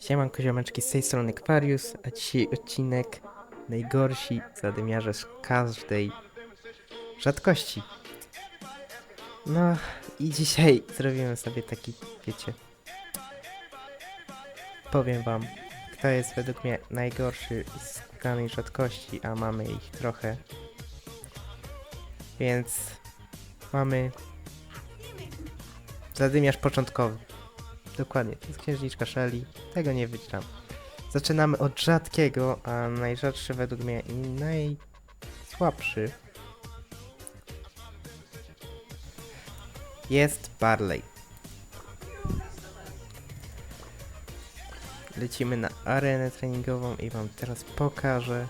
Siemanko ziomeczki, z tej strony Aquarius, a dzisiaj odcinek najgorsi zadymiarze z każdej rzadkości. No i dzisiaj zrobimy sobie taki, wiecie, powiem wam, kto jest według mnie najgorszy z danej rzadkości, a mamy ich trochę. Więc mamy zadymiarz początkowy. Dokładnie, to jest księżniczka Shelly. Tego nie wygram. Zaczynamy od rzadkiego, a najrzadszy według mnie i najsłabszy jest Barley. Lecimy na arenę treningową i wam teraz pokażę.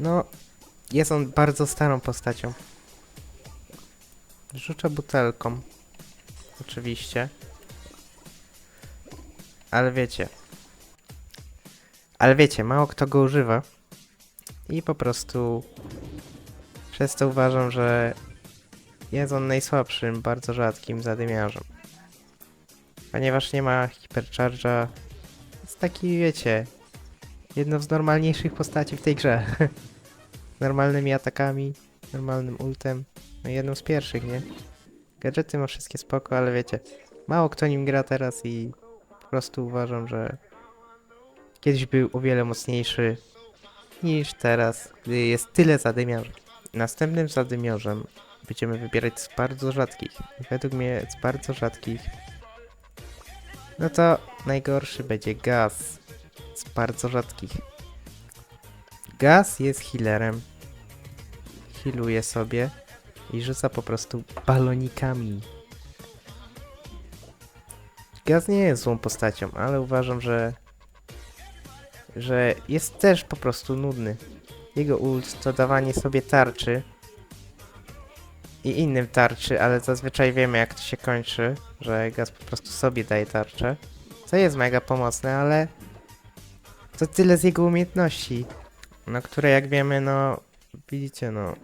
No, jest on bardzo starą postacią. Rzucę butelką. Oczywiście. Ale wiecie. Ale wiecie, mało kto go używa. I po prostu przez to uważam, że jest on najsłabszym, bardzo rzadkim zadymiarzem. Ponieważ nie ma hipercharge'a. Jest taki, wiecie, jedną z normalniejszych postaci w tej grze. Normalnymi atakami, normalnym ultem. No jedną z pierwszych, nie? Gadżety ma wszystkie spoko, ale wiecie, mało kto nim gra teraz i po prostu uważam, że kiedyś był o wiele mocniejszy niż teraz, gdy jest tyle zadymiarzy. Następnym zadymiarzem będziemy wybierać z bardzo rzadkich. Według mnie z bardzo rzadkich. No to najgorszy będzie gaz z bardzo rzadkich. Gaz jest healerem. Healuje sobie i rzuca po prostu balonikami. Gaz nie jest złą postacią, ale uważam, że że jest też po prostu nudny. Jego ult to dawanie sobie tarczy i innym tarczy, ale zazwyczaj wiemy jak to się kończy, że Gaz po prostu sobie daje tarczę. Co jest mega pomocne, ale to tyle z jego umiejętności, no które jak wiemy, no widzicie, no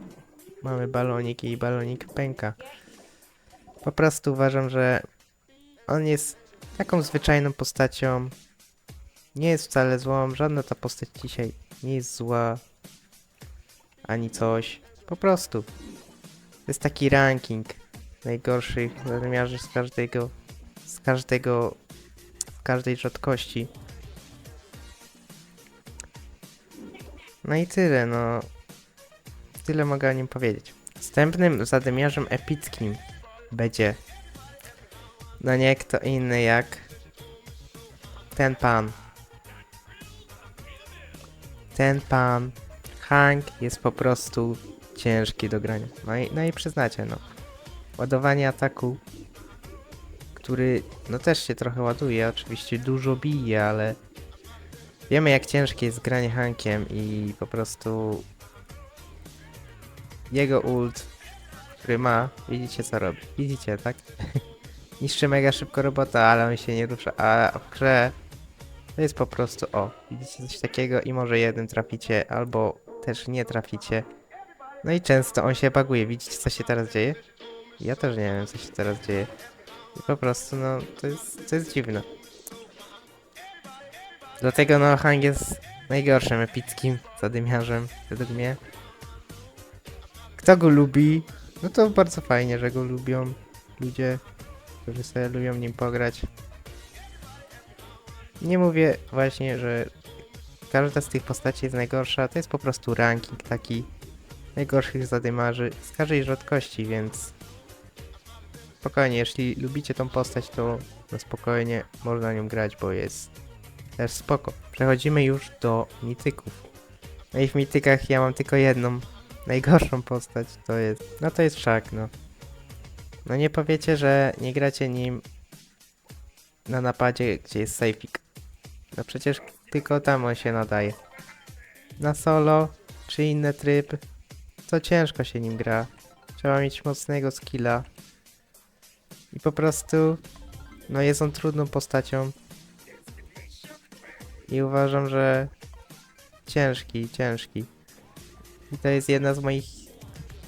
mamy balonik i balonik pęka. Po prostu uważam, że on jest taką zwyczajną postacią. Nie jest wcale złą, żadna ta postać dzisiaj nie jest zła. Ani coś. Po prostu. Jest taki ranking najgorszych zadymiarzy z każdego, z każdego, z każdej rzadkości. No i tyle, no. Tyle mogę o nim powiedzieć. Następnym zadymiarzem epickim będzie no nie kto inny jak ten pan. Ten pan. Hank jest po prostu ciężki do grania. No i, no i przyznacie, no. Ładowanie ataku, który no też się trochę ładuje, oczywiście dużo bije, ale wiemy jak ciężkie jest granie Hankiem i po prostu jego ult, który ma, widzicie co robi. Widzicie, tak? Niszczy mega szybko robota, ale on się nie rusza. A w grze to jest po prostu o, widzicie coś takiego i może jeden traficie, albo też nie traficie. No i często on się baguje. Widzicie co się teraz dzieje? Ja też nie wiem co się teraz dzieje. I po prostu no to jest, to jest dziwne. Dlatego no Hang jest najgorszym epickim zadymiarzem według mnie. Kto go lubi, no to bardzo fajnie, że go lubią ludzie, którzy sobie lubią nim pograć. Nie mówię właśnie, że każda z tych postaci jest najgorsza, to jest po prostu ranking taki najgorszych zadymarzy z każdej rzadkości, więc spokojnie, jeśli lubicie tą postać, to na spokojnie można nią grać, bo jest też spoko. Przechodzimy już do mityków. No i w mitykach ja mam tylko jedną najgorszą postać, to jest, no to jest Szak, no. No nie powiecie, że nie gracie nim na napadzie, gdzie jest safeik. No przecież tylko tam on się nadaje. Na solo, czy inny tryb, to ciężko się nim gra. Trzeba mieć mocnego skilla. I po prostu, no jest on trudną postacią. I uważam, że ciężki, ciężki. I to jest jedna z moich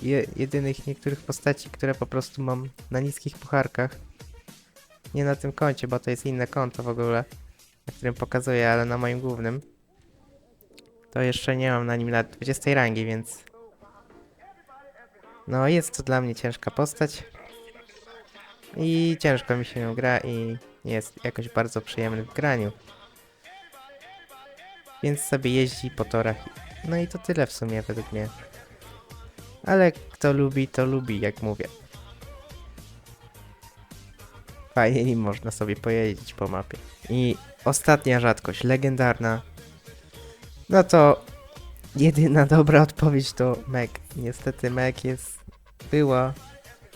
je, jedynych niektórych postaci, które po prostu mam na niskich pucharkach. Nie na tym koncie, bo to jest inne konto w ogóle, na którym pokazuję, ale na moim głównym. To jeszcze nie mam na nim nawet 20 rangi, więc... No, jest to dla mnie ciężka postać. I ciężko mi się nią gra i jest jakoś bardzo przyjemny w graniu. Więc sobie jeździ po torach. No i to tyle w sumie według mnie. Ale kto lubi, to lubi, jak mówię. Fajnie nim można sobie pojeździć po mapie. I ostatnia rzadkość, legendarna. No to jedyna dobra odpowiedź to Meg. Niestety Meg jest, była,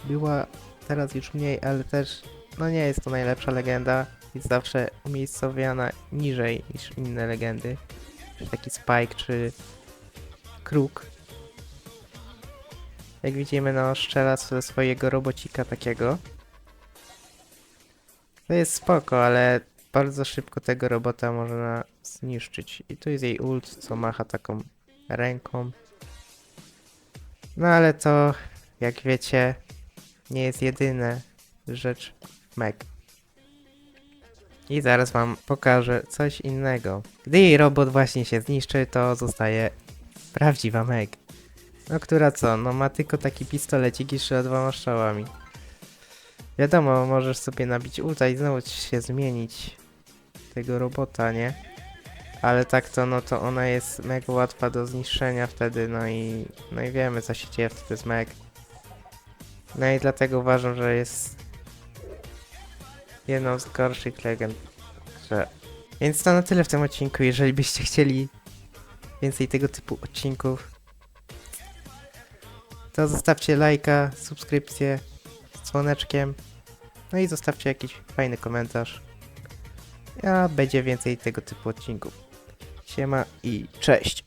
była teraz już mniej, ale też no nie jest to najlepsza legenda. Jest zawsze umiejscowiona niżej niż inne legendy. Czy taki Spike, czy Kruk. Jak widzimy, no strzela ze swojego robocika takiego. To jest spoko, ale bardzo szybko tego robota można zniszczyć. I tu jest jej ult, co macha taką ręką. No ale to, jak wiecie, nie jest jedyna rzecz Meg. I zaraz wam pokażę coś innego. Gdy jej robot właśnie się zniszczy, to zostaje prawdziwa Meg. No która co, no ma tylko taki pistolecik i strzela dwoma strzałami. Wiadomo, możesz sobie nabić ulta i znowu się zmienić tego robota, nie? Ale tak to, no to ona jest mega łatwa do zniszczenia wtedy, no i, no i wiemy co się dzieje wtedy z Meg. No i dlatego uważam, że jest jedną z gorszych legend. Że... Więc to na tyle w tym odcinku. Jeżeli byście chcieli więcej tego typu odcinków, to zostawcie lajka, subskrypcję z dzwoneczkiem. No i zostawcie jakiś fajny komentarz. A będzie więcej tego typu odcinków. Siema i cześć!